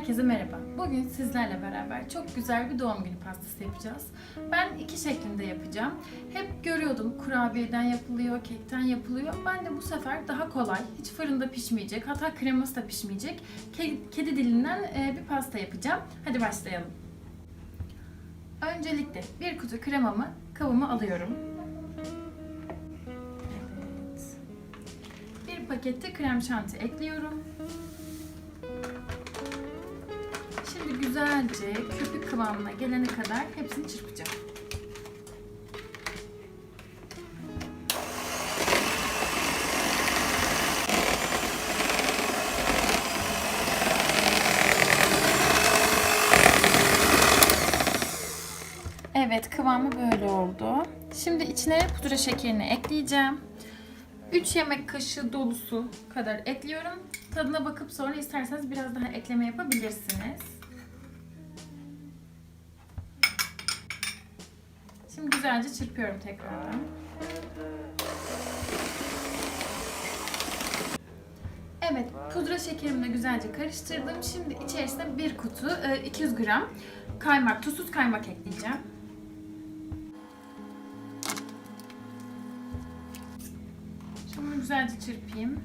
Herkese merhaba. Bugün sizlerle beraber çok güzel bir doğum günü pastası yapacağız. Ben iki şeklinde yapacağım. Hep görüyordum kurabiyeden yapılıyor, kekten yapılıyor. Ben de bu sefer daha kolay, hiç fırında pişmeyecek, hatta kreması da pişmeyecek ke- kedi dilinden e, bir pasta yapacağım. Hadi başlayalım. Öncelikle bir kutu kremamı kabıma alıyorum. Evet. Bir pakette krem şanti ekliyorum. Güzelce köpük kıvamına gelene kadar hepsini çırpacağım. Evet kıvamı böyle oldu. Şimdi içine pudra şekerini ekleyeceğim. 3 yemek kaşığı dolusu kadar ekliyorum. Tadına bakıp sonra isterseniz biraz daha ekleme yapabilirsiniz. Şimdi güzelce çırpıyorum tekrardan. Evet, pudra şekerimi de güzelce karıştırdım. Şimdi içerisine bir kutu e, 200 gram kaymak, tuzsuz kaymak ekleyeceğim. Bunu güzelce çırpayım.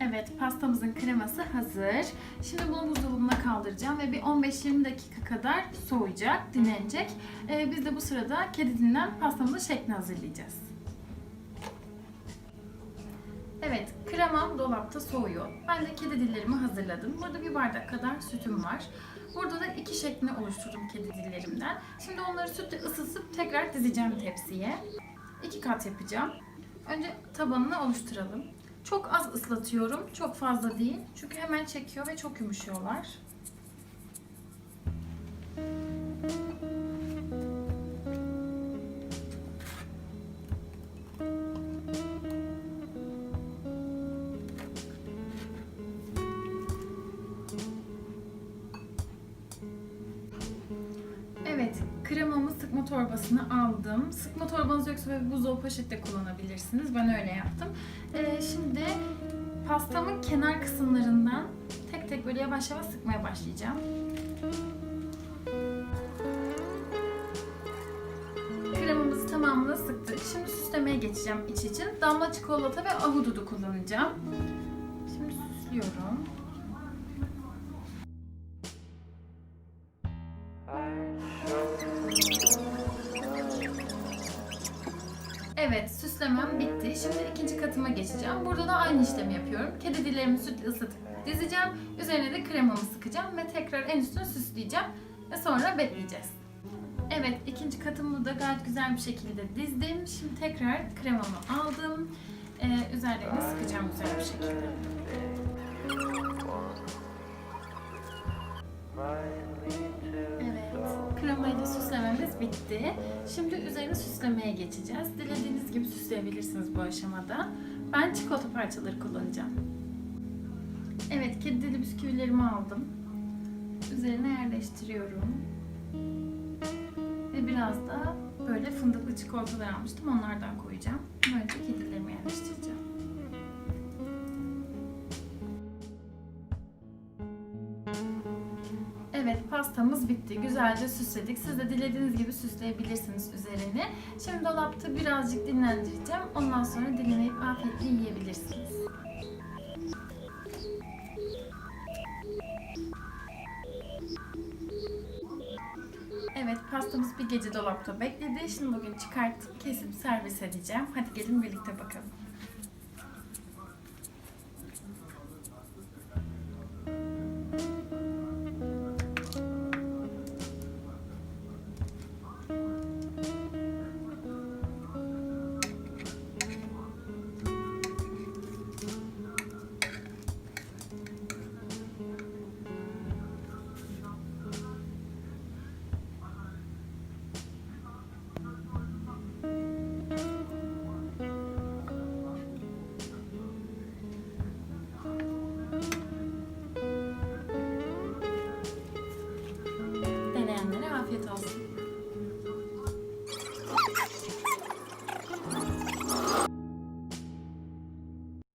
Evet, pastamızın kreması hazır. Şimdi bunu buzdolabına kaldıracağım ve bir 15-20 dakika kadar soğuyacak, dinlenecek. Ee, biz de bu sırada kedi dilinden pastamızın şeklini hazırlayacağız. Evet, kremam dolapta soğuyor. Ben de kedi dillerimi hazırladım. Burada bir bardak kadar sütüm var. Burada da iki şeklini oluşturdum kedi dillerimden. Şimdi onları sütle ısıtıp tekrar dizeceğim tepsiye. İki kat yapacağım. Önce tabanını oluşturalım. Çok az ıslatıyorum, çok fazla değil. Çünkü hemen çekiyor ve çok yumuşuyorlar. Sıkma torbasına aldım. Sıkma torbanız yoksa böyle buzdolabı poşet de kullanabilirsiniz. Ben öyle yaptım. Ee, şimdi pastamın kenar kısımlarından tek tek böyle yavaş yavaş sıkmaya başlayacağım. Kremamızı tamamını sıktık. Şimdi süslemeye geçeceğim iç için. Damla çikolata ve ahududu kullanacağım. Şimdi süslüyorum. Süslemem bitti. Şimdi ikinci katıma geçeceğim. Burada da aynı işlemi yapıyorum. Kedi dillerimi sütle ıslatıp dizeceğim. Üzerine de kremamı sıkacağım ve tekrar en üstüne süsleyeceğim. Ve sonra bekleyeceğiz. Evet, ikinci katımı da gayet güzel bir şekilde dizdim. Şimdi tekrar kremamı aldım. Ee, üzerlerine sıkacağım güzel bir şekilde. Evet, da süslememiz bitti. Şimdi üzerine süslemeye geçeceğiz. Dilediğiniz gibi süsleyebilirsiniz bu aşamada. Ben çikolata parçaları kullanacağım. Evet, kedi dili bisküvilerimi aldım. Üzerine yerleştiriyorum. Ve biraz da böyle fındıklı çikolatalar almıştım. Onlardan koyacağım. Böylece pastamız bitti. Güzelce süsledik. Siz de dilediğiniz gibi süsleyebilirsiniz üzerini. Şimdi dolapta birazcık dinlendireceğim. Ondan sonra dilimleyip afiyetle yiyebilirsiniz. Evet pastamız bir gece dolapta bekledi. Şimdi bugün çıkartıp kesip servis edeceğim. Hadi gelin birlikte bakalım.